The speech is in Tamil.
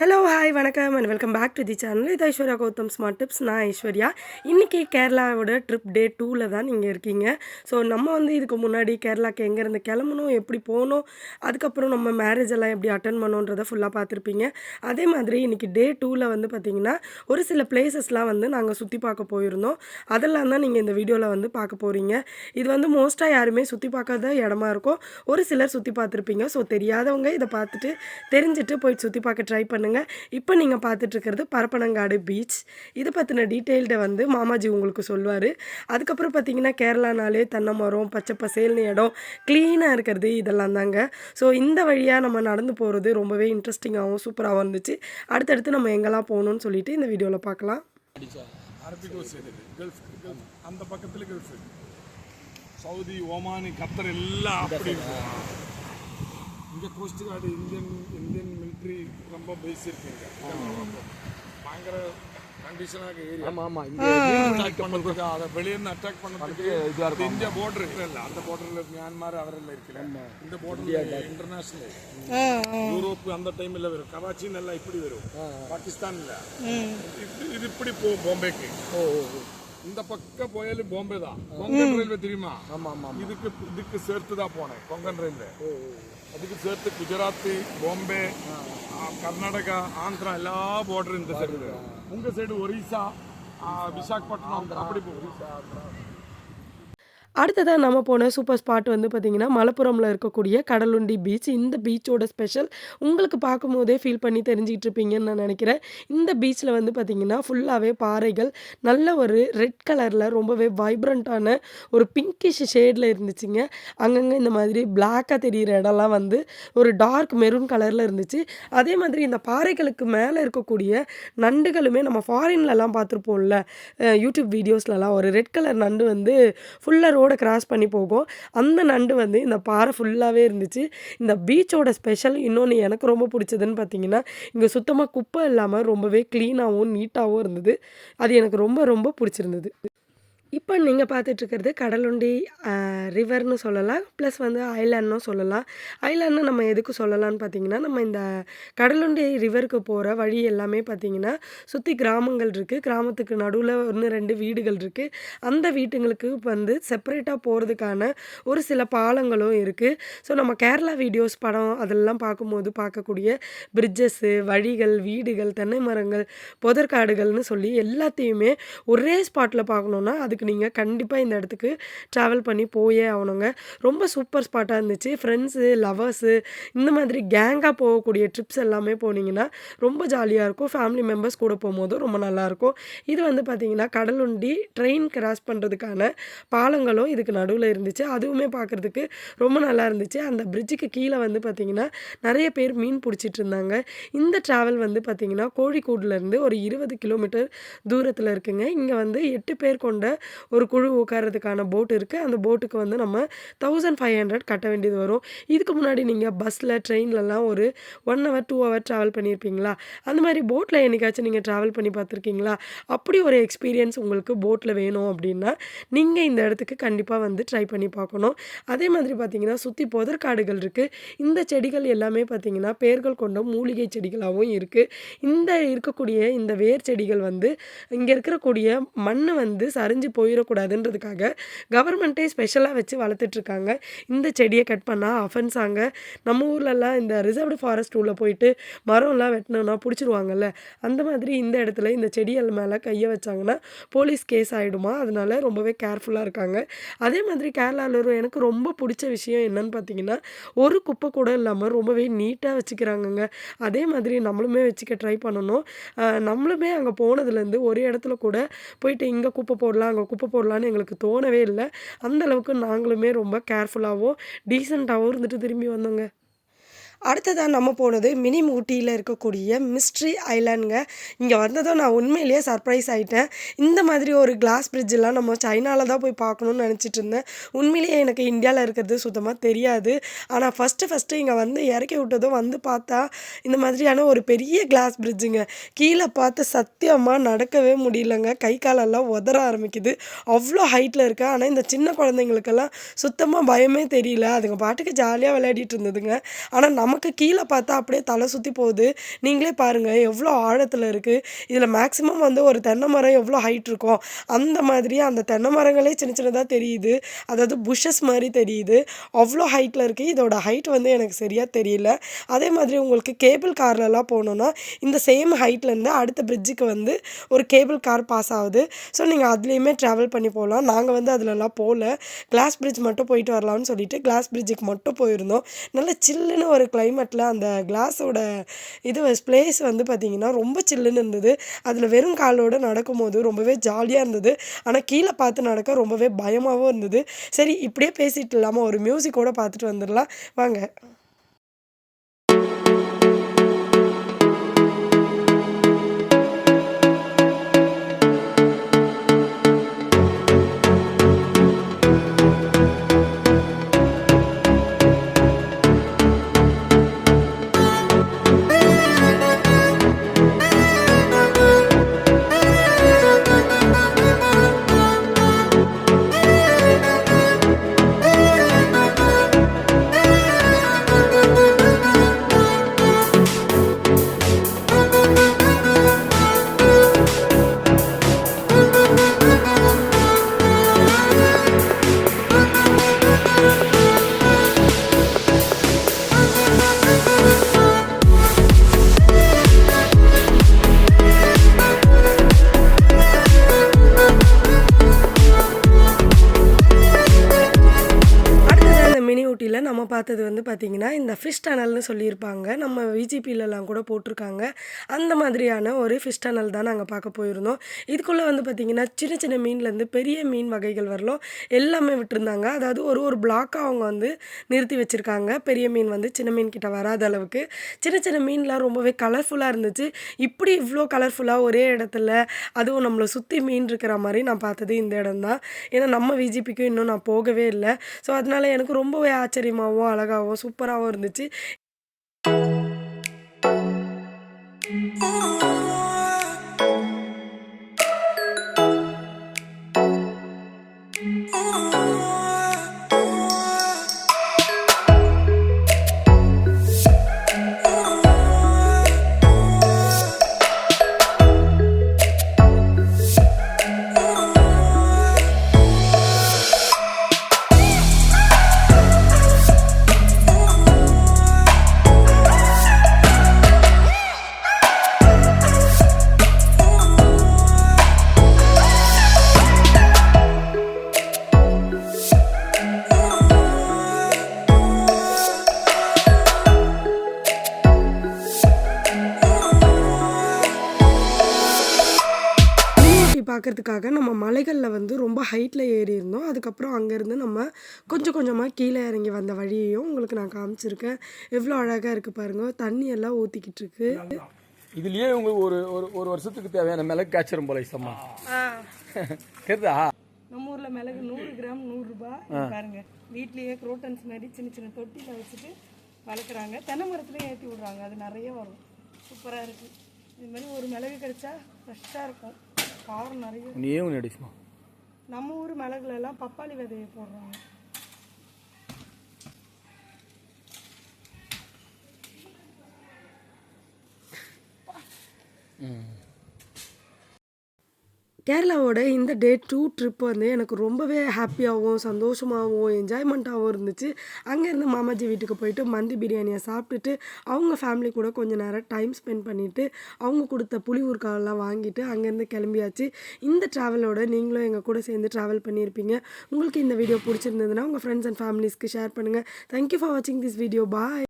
ஹலோ ஹாய் வணக்கம் and welcome back to the channel இது ஐஸ்வர்யா கௌதம் ஸ்மார்ட் டிப்ஸ் நான் ஐஸ்வர்யா. இன்றைக்கி கேரளாவோட ட்ரிப் டே டூவில் தான் நீங்கள் இருக்கீங்க. ஸோ நம்ம வந்து இதுக்கு முன்னாடி கேரளாக்கு எங்கேருந்து கிளம்பணும் எப்படி போகணும் அதுக்கப்புறம் நம்ம மேரேஜ் எல்லாம் எப்படி அட்டன் பண்ணோன்றதை ஃபுல்லாக பார்த்துருப்பீங்க. அதே மாதிரி இன்றைக்கி டே டூவில் வந்து பார்த்திங்கன்னா ஒரு சில பிளேசஸ்லாம் வந்து நாங்கள் சுற்றி பார்க்க போயிருந்தோம். அதெல்லாம் தான் நீங்கள் இந்த வீடியோவில் வந்து பார்க்க போகிறீங்க இது வந்து மோஸ்ட்டாக யாருமே சுற்றி பார்க்காத இடமா இருக்கும். ஒரு சிலர் சுற்றி பார்த்துருப்பீங்க. ஸோ தெரியாதவங்க இதை பார்த்துட்டு தெரிஞ்சுட்டு போய் சுற்றி பார்க்க ட்ரை பண்ணுங்கள் இப்போ நீங்கள் பார்த்துட்ருக்கிறது பரப்பனங்காடு பீச் இதை பற்றின டீட்டெயில்டை வந்து மாமாஜி உங்களுக்கு சொல்லுவார். அதுக்கப்புறம் பார்த்தீங்கன்னா கேரளானாலே தென்னை மரம் பச்சை பசேல்னு இடம். க்ளீனாக இருக்கிறது இதெல்லாம் தாங்க. ஸோ இந்த வழியாக நம்ம நடந்து போகிறது ரொம்பவே இன்ட்ரெஸ்டிங்காகவும் சூப்பராகவும் இருந்துச்சு. அடுத்தடுத்து நம்ம எங்கெல்லாம் போகணும்னு சொல்லிட்டு இந்த வீடியோவில் பார்க்கலாம் அந்த பக்கத்துல கல்ஃப். சவுதி ஒமானி கத்தர் எல்லாம் அப்படி இங்கே coast guard Indian Indian military ரொம்ப பேஸ் இருக்குங்க பயங்கர கண்டிஷனாக ஏரியா ஆமா ஆமா. இங்க அட்டாக் பண்ணுறதுக்கு அதை வெளியிருந்து அட்டாக் பண்ணுறதுக்கு இதுவா இருக்கும். இந்தியா border இருக்குல்ல அந்த borderல மியான்மர் அவரெல்லாம் இருக்குல்ல இந்த borderல இன்டர்நேஷனல் யூரோப் அந்த டைம்ல வரும். கராச்சின்னு எல்லாம் இப்படி வரும். பாகிஸ்தான்ல இது இது இப்படி போகும் பாம்பேக்கு. ஓ ஓ. இந்த பக்கம் போயாலும் பாம்பே தான். கொங்கன் ரயில்வே தெரியுமா? ஆமா ஆமா ஆமா. இதுக்கு இதுக்கு சேர்த்து தான் போனேன் கொங்கன் ரயில்வே. அதுக்கு சேர்த்து குஜராத் பாம்பே கர்நாடகா ஆந்திரா எல்லா பார்டரும் இந்த சைடு உங்க சைடு ஒரிசா விசாகப்பட்டினம் அப்படி போகும் அடுத்ததாக நம்ம போன சூப்பர் ஸ்பாட் வந்து பார்த்திங்கன்னா மலப்புரமில் இருக்கக்கூடிய கடலுண்டி பீச் இந்த பீச்சோட ஸ்பெஷல் உங்களுக்கு பார்க்கும்போதே ஃபீல் பண்ணி தெரிஞ்சுக்கிட்டு இருப்பீங்கன்னு நான் நினைக்கிறேன். இந்த பீச்சில் வந்து பார்த்திங்கன்னா ஃபுல்லாகவே பாறைகள் நல்ல ஒரு ரெட் கலரில் ரொம்பவே வைப்ரண்ட்டான ஒரு பிங்கிஷ் ஷேடில் இருந்துச்சுங்க. அங்கங்கே இந்த மாதிரி பிளாக்காக தெரிகிற இடம்லாம் வந்து ஒரு டார்க் மெரூன் கலரில் இருந்துச்சு. அதே மாதிரி இந்த பாறைகளுக்கு மேலே இருக்கக்கூடிய நண்டுகளுமே நம்ம ஃபாரின்லலாம் பார்த்துருப்போம்ல யூடியூப் வீடியோஸ்லலாம் ஒரு ரெட் கலர் நண்டு வந்து ஃபுல்லாக ரோடு கிராஸ் பண்ணி போகும். அந்த நண்டு வந்து இந்த பாறை ஃபுல்லாகவே இருந்துச்சு. இந்த பீச்சோட ஸ்பெஷல் இன்னொன்று எனக்கு ரொம்ப பிடிச்சதுன்னு பார்த்தீங்கன்னா இங்கே சுத்தமாக குப்பை இல்லாமல் ரொம்பவே க்ளீனாகவும் நீட்டாகவும் இருந்தது. அது எனக்கு ரொம்ப ரொம்ப பிடிச்சிருந்தது. இப்போ நீங்கள் பார்த்துட்ருக்கிறது கடலுண்டி ரிவர்னு சொல்லலாம். ப்ளஸ் வந்து ஐலாண்ட்னும் சொல்லலாம். ஐலாண்ட்னு நம்ம எதுக்கு சொல்லலாம்னு பார்த்தீங்கன்னா நம்ம இந்த கடலுண்டி ரிவருக்கு போகிற வழி எல்லாமே பார்த்தீங்கன்னா சுற்றி கிராமங்கள் இருக்குது கிராமத்துக்கு நடுவில் ஒன்று ரெண்டு வீடுகள் இருக்குது அந்த வீட்டுங்களுக்கு வந்து செப்பரேட்டாக போகிறதுக்கான ஒரு சில பாலங்களும் இருக்குது ஸோ நம்ம கேரளா வீடியோஸ் படம் அதெல்லாம் பார்க்கும்போது பார்க்கக்கூடிய பிரிட்ஜஸ்ஸு வழிகள் வீடுகள் தென்னை மரங்கள் புதற்காடுகள்னு சொல்லி எல்லாத்தையுமே ஒரே ஸ்பாட்டில் பார்க்கணுன்னா இடத்துக்கு நீங்கள் கண்டிப்பாக இந்த இடத்துக்கு ட்ராவல் பண்ணி போயே ஆகணுங்க. ரொம்ப சூப்பர் ஸ்பாட்டாக இருந்துச்சு. ஃப்ரெண்ட்ஸு லவர்ஸு இந்த மாதிரி கேங்காக போகக்கூடிய ட்ரிப்ஸ் எல்லாமே போனீங்கன்னா ரொம்ப ஜாலியாக இருக்கும். ஃபேமிலி மெம்பர்ஸ் கூட போகும்போது ரொம்ப நல்லாயிருக்கும் இது வந்து பார்த்திங்கன்னா கடலுண்டி ட்ரெயின் கிராஸ் பண்ணுறதுக்கான பாலங்களும் இதுக்கு நடுவில் இருந்துச்சு. அதுவுமே பார்க்குறதுக்கு ரொம்ப நல்லா இருந்துச்சு. அந்த பிரிட்ஜுக்கு கீழே வந்து பார்த்திங்கன்னா நிறைய பேர் மீன் பிடிச்சிட்டு இருந்தாங்க. இந்த ட்ராவல் வந்து பார்த்திங்கன்னா கோழிக்கூடுலேருந்து ஒரு இருபது கிலோமீட்டர் தூரத்தில் இருக்குங்க. இங்கே வந்து எட்டு பேர் கொண்ட ஒரு குழு உட்காரதுக்கான போட் இருக்குது அந்த போட்டுக்கு வந்து நம்ம தௌசண்ட் ஃபைவ் ஹண்ட்ரட் கட்ட வேண்டியது வரும். இதுக்கு முன்னாடி நீங்கள் பஸ்ஸில் ட்ரெயின்லலாம் ஒரு one hour two hour travel பண்ணியிருப்பீங்களா அந்த மாதிரி போட்டில் என்னைக்காச்சும் நீங்கள் ட்ராவல் பண்ணி பார்த்துருக்கீங்களா? அப்படி ஒரு எக்ஸ்பீரியன்ஸ் உங்களுக்கு போட்டில் வேணும் அப்படின்னா நீங்கள் இந்த இடத்துக்கு கண்டிப்பாக வந்து ட்ரை பண்ணி பார்க்கணும். அதே மாதிரி பார்த்தீங்கன்னா சுற்றி புதற்காடுகள் இருக்குது இந்த செடிகள் எல்லாமே பார்த்தீங்கன்னா பேர்கள் கொண்ட மூலிகை செடிகளாகவும் இருக்குது இந்த இருக்கக்கூடிய இந்த வேர் செடிகள் வந்து இங்கே இருக்கக்கூடிய மண் வந்து சரிஞ்சு போயிடக்கூடாதுன்றதுக்காக கவர்மெண்ட்டே ஸ்பெஷலாக வச்சு வளர்த்துட்ருக்காங்க. இந்த செடியை கட் பண்ணால் அஃபென்ஸ் ஆங்க. நம்ம ஊர்லலாம் இந்த ரிசர்வ்டு ஃபாரஸ்ட் உள்ளே போயிட்டு மரம்லாம் வெட்டினோன்னா பிடிச்சிருவாங்கல்ல. அந்த மாதிரி இந்த இடத்துல இந்த செடிகள் மேலே கையை வச்சாங்கன்னா போலீஸ் கேஸ் ஆகிடுமா அதனால ரொம்பவே கேர்ஃபுல்லாக இருக்காங்க. அதே மாதிரி கேரளாவில் எனக்கு ரொம்ப பிடிச்ச விஷயம் என்னன்னு பார்த்தீங்கன்னா ஒரு குப்பை கூட இல்லாமல் ரொம்பவே நீட்டாக வச்சுக்கிறாங்கங்க. அதே மாதிரி நம்மளுமே வச்சுக்க ட்ரை பண்ணணும். நம்மளுமே அங்கே போனதுலேருந்து ஒரு இடத்துல கூட போயிட்டு இங்கே குப்பை போடலாம் அங்கே குப்பை போடலான்னு எங்களுக்கு தோணவே இல்லை. அந்தளவுக்கு நாங்களுமே ரொம்ப கேர்ஃபுல்லாகவும் டீசெண்டாகவும் இருந்துட்டு திரும்பி வந்தோங்க. அடுத்ததாக நம்ம போனது மினி ஊட்டியில் இருக்கக்கூடிய மிஸ்ட்ரி ஐலாண்டுங்க இங்கே வந்ததும் நான் உண்மையிலேயே சர்ப்ரைஸ் ஆகிட்டேன் இந்த மாதிரி ஒரு கிளாஸ் பிரிட்ஜெலாம் நம்ம சைனாவில் தான் போய் பார்க்கணுன்னு நினச்சிட்டு இருந்தேன். உண்மையிலேயே எனக்கு இந்தியாவில் இருக்கிறது சுத்தமாக தெரியாது. ஆனால் ஃபஸ்ட்டு ஃபஸ்ட்டு இங்கே வந்து இறக்கி விட்டதும் வந்து பார்த்தா இந்த மாதிரியான ஒரு பெரிய கிளாஸ் பிரிட்ஜுங்க கீழே பார்த்து சத்தியமாக நடக்கவே முடியலங்க. கை காலெல்லாம் உதற ஆரம்பிக்குது. அவ்வளோ ஹைட்டில் இருக்கு. ஆனால் இந்த சின்ன குழந்தைங்களுக்கெல்லாம் சுத்தமாக பயமே தெரியல. அதுங்க பாட்டுக்கு ஜாலியாக விளையாடிட்டு இருந்ததுங்க. ஆனால் நமக்கு கீழே பார்த்தா அப்படியே தலை சுற்றி போகுது. நீங்களே பாருங்கள் எவ்வளோ ஆழத்தில் இருக்குது இதில் மேக்ஸிமம் வந்து ஒரு தென்னை மரம் எவ்வளோ ஹைட் இருக்கும் அந்த மாதிரியே அந்த தென்னை மரங்களே சின்ன சின்னதாக தெரியுது. அதாவது புஷ்ஷஸ் மாதிரி தெரியுது. அவ்வளோ ஹைட்டில் இருக்குது இதோட ஹைட் வந்து எனக்கு சரியாக தெரியல. அதே மாதிரி உங்களுக்கு கேபிள் கார்லலாம் போகணுன்னா இந்த சேம் ஹைட்லேருந்து அடுத்த பிரிட்ஜுக்கு வந்து ஒரு கேபிள் கார் பாஸ் ஆகுது. ஸோ நீங்கள் அதுலேயுமே ட்ராவல் பண்ணி போகலாம். நாங்கள் வந்து அதிலலாம் போகல. கிளாஸ் பிரிட்ஜ் மட்டும் போயிட்டு வரலாம்னு சொல்லிட்டு கிளாஸ் பிரிட்ஜுக்கு மட்டும் போயிருந்தோம். நல்ல சில்லுன்னு ஒரு கிளைமேட்டில் அந்த கிளாஸோட இது ப்ளேஸ் வந்து பார்த்திங்கன்னா ரொம்ப சில்லுன்னு இருந்தது. அதில் வெறும் காலோடு நடக்கும்போது ரொம்பவே ஜாலியாக இருந்தது. ஆனால் கீழே பார்த்து நடக்க ரொம்பவே பயமாகவும் இருந்தது. சரி இப்படியே பேசிட்டு இல்லாமல் ஒரு மியூசிக்கோட பார்த்துட்டு வந்துடலாம். வாங்க. நம்ம பார்த்தது வந்து பார்த்திங்கன்னா இந்த ஃபிஷ் டனல்னு சொல்லியிருப்பாங்க. நம்ம விஜிபிலலாம் கூட போட்டிருக்காங்க. அந்த மாதிரியான ஒரு ஃபிஷ் டனல் தான் நாங்கள் பார்க்க போயிருந்தோம். இதுக்குள்ளே வந்து பார்த்திங்கன்னா சின்ன சின்ன மீன்லேருந்து பெரிய மீன் வகைகள் வரலாம் எல்லாமே விட்டுருந்தாங்க. அதாவது ஒரு ஒரு பிளாக்காக அவங்க வந்து நிறுத்தி வச்சுருக்காங்க. பெரிய மீன் வந்து சின்ன மீன் கிட்ட வராத அளவுக்கு. சின்ன சின்ன மீன்லாம் ரொம்பவே கலர்ஃபுல்லாக இருந்துச்சு. இப்படி இவ்வளோ கலர்ஃபுல்லாக ஒரே இடத்துல அதுவும் நம்மளை சுற்றி மீன் இருக்கிற மாதிரி நான் பார்த்தது இந்த இடம் தான். ஏன்னா நம்ம விஜிபிக்கும் இன்னும் நான் போகவே இல்லை. ஸோ அதனால் எனக்கு ரொம்பவே ஆச்சரியமாக அழகாகவும் சூப்பராகவும் இருந்துச்சு. ஊட்டி பார்க்கறதுக்காக நம்ம மலைகளில் வந்து ரொம்ப ஹைட்டில் ஏறி இருந்தோம் அதுக்கப்புறம் அங்கேருந்து நம்ம கொஞ்சம் கொஞ்சமாக கீழே இறங்கி வந்த வழியையும் உங்களுக்கு நான் காமிச்சிருக்கேன். எவ்வளோ அழகாக இருக்குது பாருங்கள் தண்ணி எல்லாம் ஊற்றிக்கிட்டு இருக்கு. இதுலயே உங்களுக்கு ஒரு ஒரு ஒரு வருஷத்துக்கு தேவையான மிளகு காய்ச்சிரும் போல இசம்மா தெரியுதா நம்ம ஊரில் மிளகு நூறு கிராம் நூறுரூபா பாருங்க. வீட்லேயே குரோட்டன்ஸ் மாதிரி சின்ன சின்ன தொட்டியில் வச்சுட்டு வளர்க்குறாங்க தென்னை மரத்துலேயே ஏற்றி விட்றாங்க. அது நிறைய வரும். சூப்பராக இருக்குது இது மாதிரி ஒரு மிளகு கிடைச்சா ஃப்ரெஷ்ஷாக இருக்கும். காரம் நிறைய. நீயே ஒன்று அடிச்சுமா நம்ம ஊர் மிளகுல எல்லாம் பப்பாளி விதையை போடுறாங்க. கேரளாவோட இந்த டே டூ ட்ரிப் வந்து எனக்கு ரொம்பவே ஹாப்பியாகவும் சந்தோஷமாகவும் என்ஜாய்மெண்ட்டாகவும் இருந்துச்சு. அங்கேருந்து மாமாஜி வீட்டுக்கு போயிட்டு மந்தி பிரியாணியை சாப்பிட்டுட்டு அவங்க ஃபேமிலி கூட கொஞ்சம் நேரம் டைம் ஸ்பெண்ட் பண்ணிவிட்டு அவங்க கொடுத்த புளி ஊறுகாயெல்லாம் வாங்கிட்டு அங்கேருந்து கிளம்பியாச்சு. இந்த ட்ராவலோட நீங்களும் எங்கள் கூட சேர்ந்து ட்ராவல் பண்ணியிருப்பீங்க. உங்களுக்கு இந்த வீடியோ பிடிச்சிருந்ததுன்னா உங்கள் ஃப்ரெண்ட்ஸ் அண்ட் ஃபேமிலிஸ்க்கு ஷேர் பண்ணுங்கள் தேங்க்யூ ஃபார் வாட்சிங் திஸ் வீடியோ பாய்